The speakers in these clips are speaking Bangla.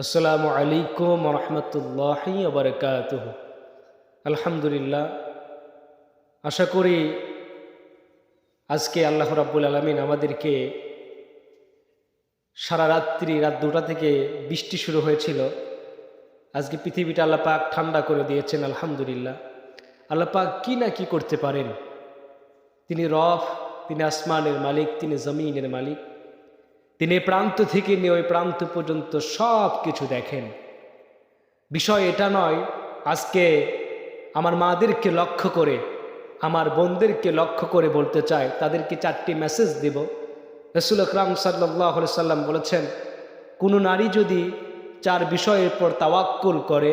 আসসালামু আলাইকুম রহমতুল্লাহি বরকাত আলহামদুলিল্লাহ, আশা করি আজকে আল্লাহ রাব্বুল আলমিন আমাদেরকে সারা রাত্রি, রাত দুটা থেকে বৃষ্টি শুরু হয়েছিল। আজকে পৃথিবীটা আল্লাহ পাক ঠান্ডা করে দিয়েছেন, আলহামদুলিল্লাহ। আল্লাহ পাক কি না কি করতে পারেন? তিনি রফ তিনি আসমানের মালিক, তিনি জমিনের মালিক। তিনি প্রান্ত থেকে নিয়ে ওই প্রান্ত পর্যন্ত সব কিছু দেখেন। বিষয় এটা নয়, আজকে আমার মাদেরকে লক্ষ্য করে, আমার বোনদেরকে লক্ষ্য করে বলতে চাই, তাদেরকে চারটি মেসেজ দেব। রসুল আকরাম সাল্লাহ সাল্লাম বলেছেন, কোনো নারী যদি চার বিষয়ের পর তাওয়াক্কুল করে,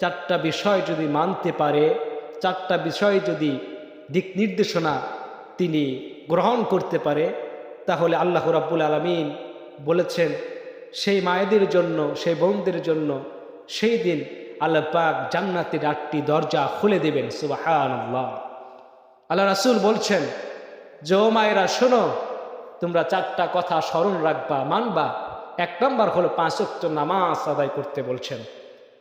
চারটা বিষয় যদি মানতে পারে, চারটা বিষয় যদি দিক নির্দেশনা তিনি গ্রহণ করতে পারে, তাহলে আল্লাহ রাব্বুল আলমিন বলেছেন, সেই মায়েদের জন্য, সেই বোনদের জন্য সেই দিন আল্লাহ পাক জান্নাতের আটটি দরজা খুলে দেবেন সুবাহান আল্লাহ আল্লাহ রাসুল বলছেন, যে ও মায়েরা, শোনো, তোমরা চারটা কথা স্মরণ রাখবা, মানবা। এক নম্বর হলো পাঁচক্ত নামাজ আদায় করতে বলছেন।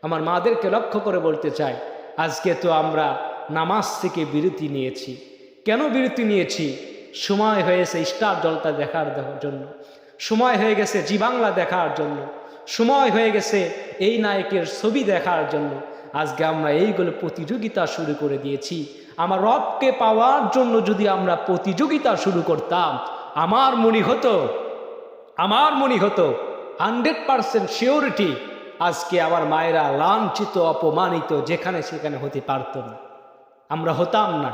আমার মাদেরকে লক্ষ্য করে বলতে চাই, আজকে তো আমরা নামাজ থেকে বিরতি নিয়েছি। কেন বিরতি নিয়েছি? সময় হয়েছে স্টার জলটা দেখার জন্য। সময় হয়ে গেছে জি বাংলা দেখার জন্য। সময় হয়ে গেছে এই নায়কের ছবি দেখার জন্য। আজকে আমরা এইগুলো প্রতিযোগিতা শুরু করে দিয়েছি। আমার রবকে পাওয়ার জন্য যদি আমরা প্রতিযোগিতা শুরু করতাম, আমার মনে হতো, আমার মনে হতো হান্ড্রেড পারসেন্ট শিওরিটি আজকে আমার মায়েরা লাঞ্ছিত, অপমানিত যেখানে সেখানে হতে পারত না। আমরা হতাম না।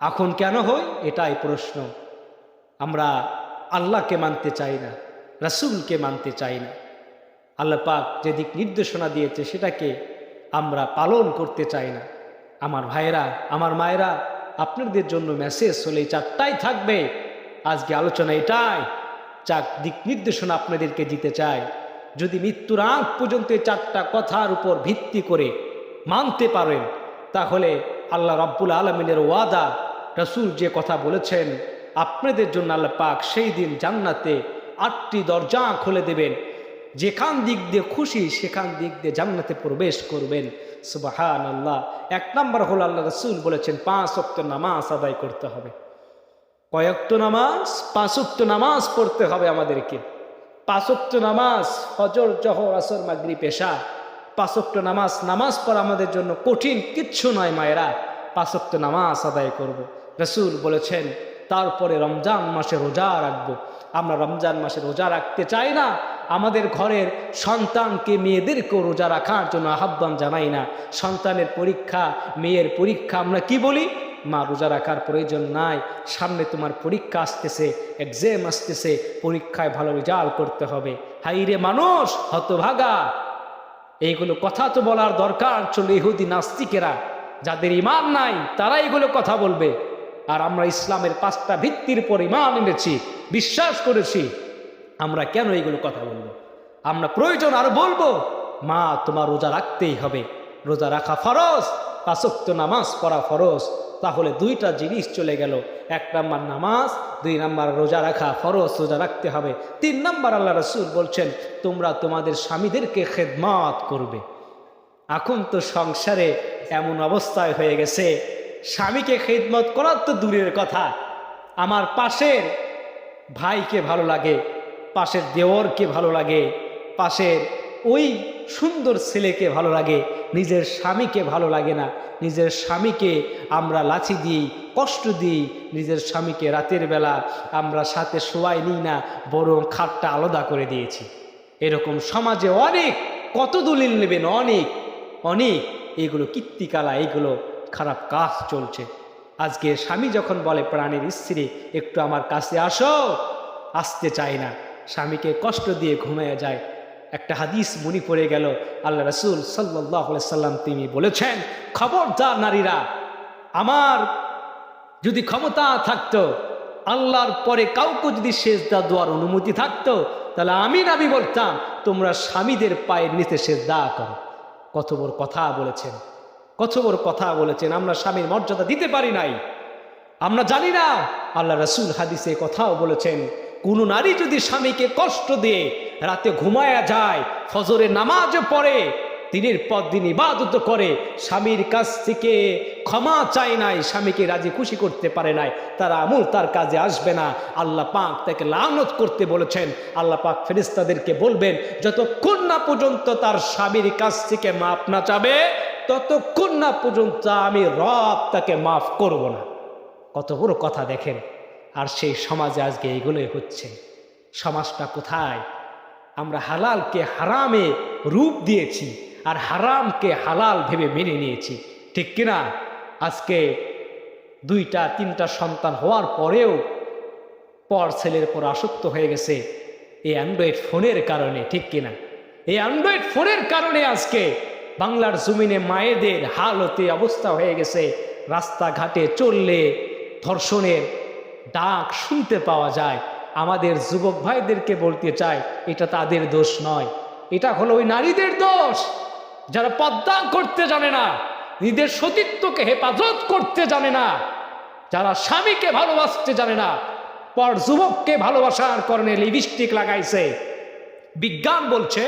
এখন কেন হই এটাই প্রশ্ন। আমরা আল্লাহকে মানতে চাই না, রাসুলকে মানতে চাই না। আল্লাহ পাক যে দিক নির্দেশনা দিয়েছে সেটাকে আমরা পালন করতে চাই না। আমার ভাইয়েরা, আমার মায়েরা, আপনাদের জন্য মেসেজ হলে চারটাই থাকবে। আজকে আলোচনা এটাই চাক দিক নির্দেশনা আপনাদেরকে দিতে চাই। যদি মৃত্যুর আগ পর্যন্ত চারটা কথার উপর ভিত্তি করে মানতে পারেন, তাহলে আল্লাহ রব্বুল আলমিনের ওয়াদা, রসুল যে কথা বলেছেন আপনাদের জন্য আল্লাহ পাক সেই দিন জান্নাতে আটটি দরজা খুলে দেবেন। যেখান দিক দিয়ে খুশি, সেখান দিক দিয়ে জান্নাতে প্রবেশ করবেন। সুবাহান আল্লাহ এক নম্বর হল আল্লাহ রসুল বলেছেন, পাঁচ অক্ত নামাজ আদায় করতে হবে। কয়েকটো নামাজ? পাঁচক্ত নামাজ পড়তে হবে আমাদেরকে। পাঁচক্ত নামাজ হজর জহর, আসর মাগরি পেশা পাঁচক্ত নামাজ নামাজ পড়া আমাদের জন্য কঠিন, কিচ্ছু নয় মায়েরা। পাঁচক্ত নামাজ আদায় করব। রসুল বলেছেন তারপরে রমজান মাসে রোজা রাখব। আমরা রমজান মাসে রোজা রাখতে চাই না। আমাদের ঘরের সন্তানকে মেয়েদেরকেও রোজা রাখার জন্য আহ্বান জানাই না। সন্তানের পরীক্ষা, মেয়ের পরীক্ষা আমরা কি বলি? মা রোজা রাখার প্রয়োজন নাই। সামনে তোমার পরীক্ষা আসতেছে এক্সাম আসতেছে, পরীক্ষায় ভালো রেজাল্ট করতে হবে। হাইরে মানুষ, হতভাগা। এইগুলো কথা তো বলার দরকার। চলো ইহুদি নাস্তিকেরা, যাদের ইমান নাই, তারা এগুলো কথা বলবে। আর আমরা ইসলামের পাঁচটা ভিত্তির পর ইমান এনেছি, বিশ্বাস করেছি, আমরা কেন এইগুলো কথা বলব? আমরা প্রয়োজন আর বলব, মা, তোমার রোজা রাখতেই হবে। রোজা রাখা ফরজ, পাঁচক্ত নামাজ পড়া ফরজ। তাহলে দুইটা জিনিস চলে গেল। এক নাম্বার নামাজ, দুই নাম্বার রোজা রাখা ফরজ, রোজা রাখতে হবে। তিন নাম্বার আল্লাহ রসুল বলছেন, তোমরা তোমাদের স্বামীদেরকে খেদমাত করবে। এখন তো সংসারে এমন অবস্থায় হয়ে গেছে স্বামীকে খেদমত করার তো দূরের কথা। আমার পাশের ভাইকে ভালো লাগে, পাশের দেওরকে ভালো লাগে, পাশের ওই সুন্দর ছেলেকে ভালো লাগে, নিজের স্বামীকে ভালো লাগে না। নিজের স্বামীকে আমরা লাচি দিই, কষ্ট দিই, নিজের স্বামীকে রাতের বেলা আমরা সাথে শোয়াই নিই না, বরং খাটটা আলাদা করে দিয়েছি। এরকম সমাজে অনেক কত দলিল নেবেন, অনেক অনেক। এগুলো কীর্তিকালা এইগুলো খারাপ কাজ চলছে। আজকে স্বামী যখন বলে, প্রাণের স্ত্রী, একটু আমার কাছে আসো। আসতে চায় না। স্বামীকে কষ্ট দিয়ে ঘুমিয়ে যায়। একটা হাদিস মনি পড়ে গেল, আল্লাহ রসুল সাল্লাহ সাল্লাম তিনি বলেছেন, খবরদার নারীরা, আমার যদি ক্ষমতা থাকতো, আল্লাহর পরে কাউকে যদি সেজদা দেওয়ার অনুমতি থাকতো, তাহলে আমি নাবি বলতাম, তোমরা স্বামীদের পায়ের নিতে সেজদা করো। কত বড় কথা বলেছেন। কত বড় কথা বলেছেন, আমরা স্বামীর মর্যাদা দিতে পারি নাই। আমরা জানি না, আল্লাহ রসুল হাদিসে কথাও বলেছেন, কোনো নারী যদি স্বামীকে কষ্ট দিয়ে রাতে ঘুমায়া যায়, ফজরে নামাজ পড়ে, দিনের পর দিন ইবাদত করে, স্বামীর কাছ থেকে ক্ষমা চায় নাই, স্বামীকে রাজি খুশি করতে পারে নাই, তার আমূল তার কাজে আসবে না। আল্লাহ পাক তাকে লানত করতে বলেছেন, আল্লাহ পাক ফেরিস্তাদেরকে বলবেন, যতক্ষণ না পর্যন্ত তার স্বামীর কাছ থেকে মাপ না চাবে ততক্ষণ না পর্যন্ত আমি রব তাকে মাফ করব না। কত বড় কথা দেখেন, আর সেই সমাজে আজকে এগুলোই হচ্ছে। সমাজটা কোথায়? আমরা হালালকে হারামে রূপ দিয়েছি, আর হারামকে হালাল ভেবে মেনে নিয়েছি। ঠিক কিনা আজকে দুইটা, তিনটা সন্তান হওয়ার পরেও পর ছেলের পর আসক্ত হয়ে গেছে এই অ্যান্ড্রয়েড ফোনের কারণে, ঠিক কিনা এই অ্যান্ড্রয়েড ফোনের কারণে আজকে বাংলার জমিনে মায়েদের হালতে অবস্থা হয়ে গেছে। রাস্তাঘাটে চললে ধর্ষণের ডাক শুনতে পাওয়া যায়। আমাদের যুবক ভাইদেরকে বলতে চাই, এটা তাদের দোষ নয়। এটা হলো ওই নারীদের দোষ। যারা পদ্মা করতে জানে না, নিজের সতীত্বকে হেফাজত করতে জানে না, যারা স্বামীকে ভালোবাসতে জানে না, পর যুবককে ভালোবাসার কারণে লিপস্টিক লাগাইছে। বিজ্ঞান বলছে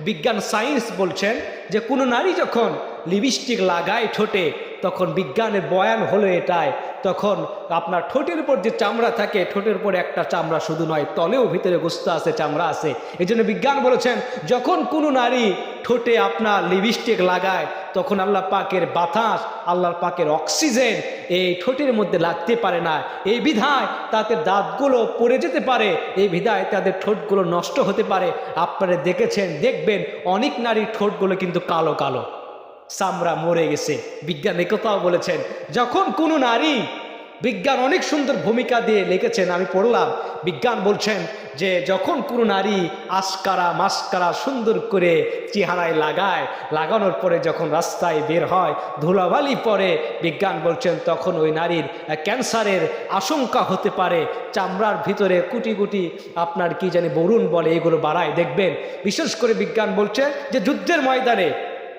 বিজ্ঞান সায়েন্স বলছেন যে কোনো নারী যখন লিপস্টিক লাগায় ঠোঁটে তখন বিজ্ঞানের বয়ান হলো এটাই। তখন আপনার ঠোঁটের উপর যে চামড়া থাকে, ঠোঁটের উপর একটা চামড়া শুধু নয়, তলেও ভিতরে গোস্ত আছে, চামড়া আছে। এই জন্য বিজ্ঞান বলেছেন, যখন কোনো নারী ঠোঁটে আপনার লিপস্টিক লাগায়, তখন আল্লাহ পাকের বাতাস আল্লাহর পাকের অক্সিজেন এই ঠোঁটের মধ্যে লাগতে পারে না। এই বিধায় তাদের দাঁতগুলো পড়ে যেতে পারে, এই বিধায় তাদের ঠোঁটগুলো নষ্ট হতে পারে। আপনারা দেখেছেন, দেখবেন, অনেক নারীর ঠোঁটগুলো কিন্তু কালো কালো। চামড়া মরে গেছে। বিজ্ঞান একথাও বলেছেন, যখন কোনো নারী বিজ্ঞান অনেক সুন্দর ভূমিকা দিয়ে লিখেছেন, আমি পড়লাম, বিজ্ঞান বলছেন যে যখন কোনো নারী আসকারা মাস্কারা সুন্দর করে চেহারায় লাগায়, লাগানোর পরে যখন রাস্তায় বের হয়, ধুলাবালি পরে বিজ্ঞান বলছেন, তখন ওই নারীর ক্যান্সারের আশঙ্কা হতে পারে। চামড়ার ভিতরে কুটি কুটি আপনার কি জানি বরুণ বলে, এগুলো বাড়ায় দেখবেন। বিশেষ করে বিজ্ঞান বলছে যে যুদ্ধের ময়দানে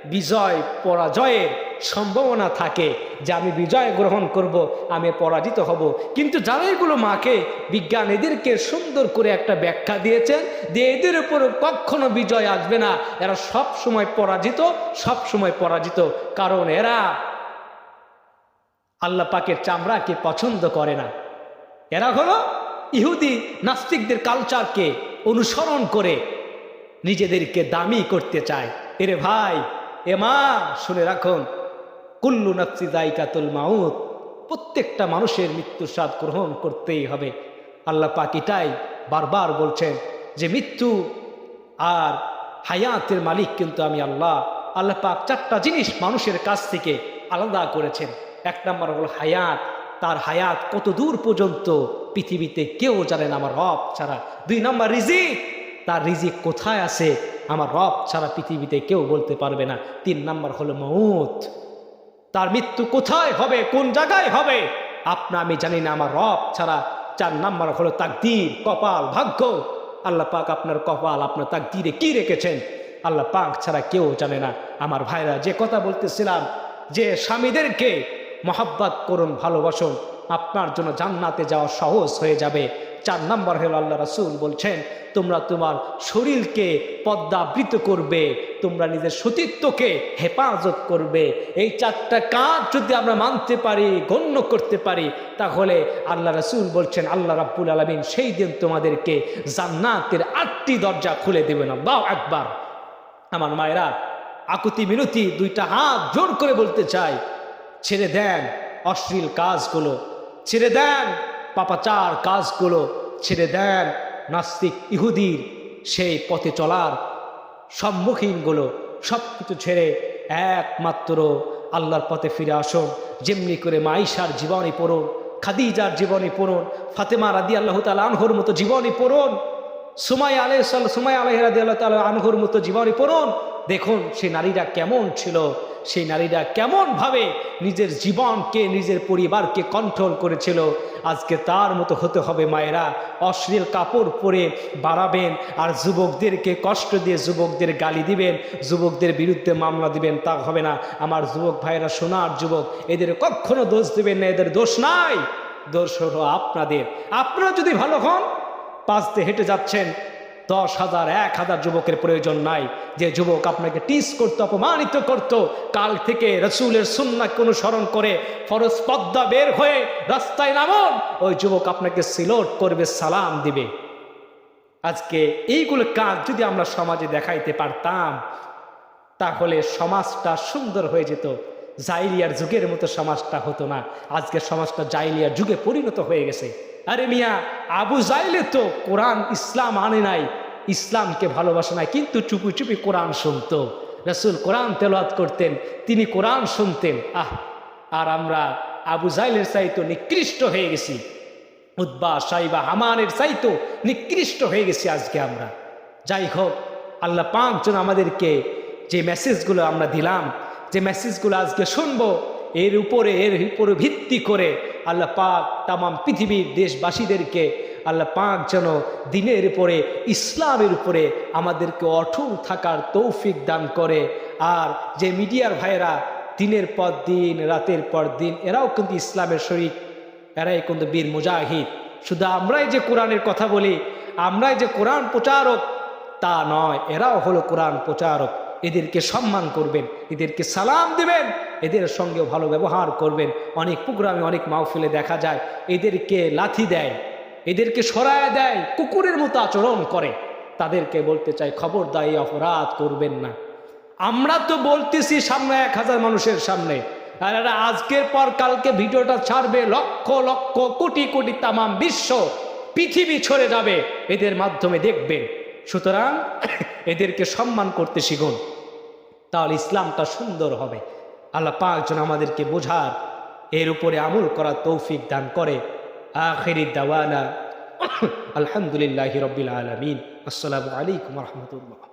বিজয় পরাজয়ের সম্ভাবনা থাকে যে আমি বিজয় গ্রহণ করব, আমি পরাজিত হব। কিন্তু যারা এগুলো মাকে, বিজ্ঞান এদেরকে সুন্দর করে একটা ব্যাখ্যা দিয়েছেন যে এদের উপর কখনো বিজয় আসবে না। এরা সব সময় পরাজিত, সব সময় পরাজিত। কারণ এরা আল্লাহ পাকের চামড়াকে পছন্দ করে না। এরা হলো ইহুদি নাস্তিকদের কালচারকে অনুসরণ করে, নিজেদেরকে দামি করতে চায়। এরে ভাই এ মা, শুনে রাখুন, কুল্লু নাফসি জাইকাতুল মাউত, প্রত্যেকটা মানুষের মৃত্যুর স্বাদ গ্রহণ করতেই হবে। আল্লাহ পাকিটাই বারবার বলছেন যে মৃত্যু আর হায়াতের মালিক কিন্তু আমি আল্লাহ। আল্লাহ পাক চারটা জিনিস মানুষের কাছ থেকে আলাদা করেছেন। এক নম্বর হল হায়াত। তার হায়াত কত দূর পর্যন্ত পৃথিবীতে কেউ জানেন আমার রব ছাড়া। দুই নম্বর রিজিক। তার রিজিক কোথায় আছে? আমার রব ছাড়া পৃথিবীতে কেউ বলতে পারবে না। তিন নাম্বার হলো মৌত তার মৃত্যু কোথায় হবে? কোন জায়গায় হবে? আপনা আমি জানি না, আমার রব ছাড়া। চার নাম্বার হলো তাকদির, কপাল, ভাগ্য। আল্লাহ পাক আপনার কপাল, আপনার তাকদিরে কি রেখেছেন? আল্লাহ পাক ছাড়া কেউ জানে না। আমার ভাইরা, যে কথা বলতেছিলাম, যে স্বামীদেরকে মহাব্বাত করুন, ভালোবাসুন, আপনার জন্য জান্নাতে যাওয়া সহজ হয়ে যাবে। চার নম্বর হল আল্লাহ রাসুল বলছেন, তোমরা তোমার শরীরকে পদ্মাবৃত করবে, তোমরা নিজের সতীত্বকে হেফাজত করবে। এই চারটা কাজ যদি আমরা মানতে পারি, গণ্য করতে পারি, তাহলে আল্লাহ রাসুল বলছেন, আল্লাহ রাব্বুল আলমিন সেই দিন তোমাদেরকে জান্নাতের আটটি দরজা খুলে দেবে না বাও একবার আমার মায়েরা, আকুতি মিনতি দুইটা হাত জোর করে বলতে চাই, ছেড়ে দেন অশ্লীল কাজগুলো, ছেড়ে দেন পাপাচার কাজগুলো ছেড়ে দেন নাস্তিক ইহুদির সেই পথে চলার সম্মুখীনগুলো সব কিছু ছেড়ে একমাত্র আল্লাহর পথে ফিরে আসুন। যেমনি করে মাইশার জীবনী পড়ুন, খাদিজার জীবনী পড়ুন, ফাতেমা রাদি আল্লাহ তাল আনহর মতো জীবনী পড়ুন সুমাই আলহ সুমাই আলহ রাদি আল্লাহ তাল আনহর মতো জীবনী পড়ুন দেখুন সেই নারীরা কেমন ছিল, সেই নারীরা কেমনভাবে নিজের জীবনকে, নিজের পরিবারকে কন্ট্রোল করেছিল। আজকে তার মতো হতে হবে মায়েরা। অশ্লীল কাপড় পরে বাড়াবেন আর যুবকদেরকে কষ্ট দিয়ে যুবকদের গালি দিবেন, যুবকদের বিরুদ্ধে মামলা দিবেন, তা হবে না। আমার যুবক ভাইরা, সোনার যুবক, এদের কখনো দোষ দিবেন না, এদের দোষ নাই। দোষ হলো আপনাদের। আপনারা যদি ভালো হন পাঁচ দিয়ে হেঁটে যাচ্ছেন দশ হাজার, এক হাজার যুবকের প্রয়োজন নাই। যে যুবক আপনাকে টিস করতো, অপমানিত করত, কাল থেকে রসুলের সুন্নাকে অনুসরণ করে ফরজ পদ্মা বের হয়ে রাস্তায় নামন, ওই যুবক আপনাকে সিলোট করবে, সালাম দিবে। আজকে এইগুলো কাজ যদি আমরা সমাজে দেখাইতে পারতাম, তাহলে সমাজটা সুন্দর হয়ে যেত। জাইলিয়ার যুগের মতো সমাজটা হতো না। আজকে সমাজটা জাইলিয়ার যুগে পরিণত হয়ে গেছে। আরে মিয়া, আবু জাইলে তো কোরআন ইসলাম আনে নাই, ইসলামকে ভালোবাসে নাই, কিন্তু চুপি চুপি কোরআন শুনত। রসুল কোরআন তেলাওয়াত করতেন, তিনি কোরআন শুনতেন। আহ, আর আমরা আবু জাইলের চাইতো নিকৃষ্ট হয়ে গেছি। উদ্বা সাইবা, হামানের চাইতো নিকৃষ্ট হয়ে গেছি আজকে আমরা। যাই হোক, আল্লাহ পাঁচজন আমাদেরকে যে মেসেজগুলো আমরা দিলাম, যে মেসেজগুলো আজকে শুনব, এর উপরে এর উপরে ভিত্তি করে আল্লাহ পাক তামাম পৃথিবীর দেশবাসীদেরকে আল্লাহ পাক যেন দিনের উপরে ইসলামের উপরে আমাদেরকে অটল থাকার তৌফিক দান করে। আর যে মিডিয়ার ভাইয়েরা দিনের পর দিন, রাতের পর দিন, এরাও কিন্তু ইসলামের শরীর এরাই কিন্তু বীর মুজাহিদ। শুধু আমরাই যে কোরআনের কথা বলি, আমরাই যে কোরআন প্রচারক, তা নয়, এরাও হলো কোরআন প্রচারক। এদেরকে সম্মান করবেন, এদেরকে সালাম দিবেন এদের সঙ্গে ভালো ব্যবহার করবেন। অনেক প্রোগ্রামে অনেক মাহফিলে দেখা যায়, এদেরকে লাথি দেয়, এদেরকে সরায় দেয়, কুকুরের মতো আচরণ করে। তাদেরকে বলতে চাই খবরদার, এই অপরাধ করবেন না। আমরা তো বলতেছি সামনে এক হাজার মানুষের সামনে, আর আজকের পর কালকে ভিডিওটা ছাড়বে, লক্ষ লক্ষ, কোটি কোটি, তামাম বিশ্ব পৃথিবী ছড়ে যাবে, এদের মাধ্যমে দেখবেন। সুতরাং এদেরকে সম্মান করতে শিখুন, তাহলে ইসলামটা সুন্দর হবে। আল্লাহ পাক যেন আমাদেরকে বোঝার, এর উপরে আমল করা তৌফিক দান করে। আখেরি দাওয়ানা, আলহামদুলিল্লাহ রবিল আলমিন। আসসালামু আলাইকুম রহমতুল্লাহ।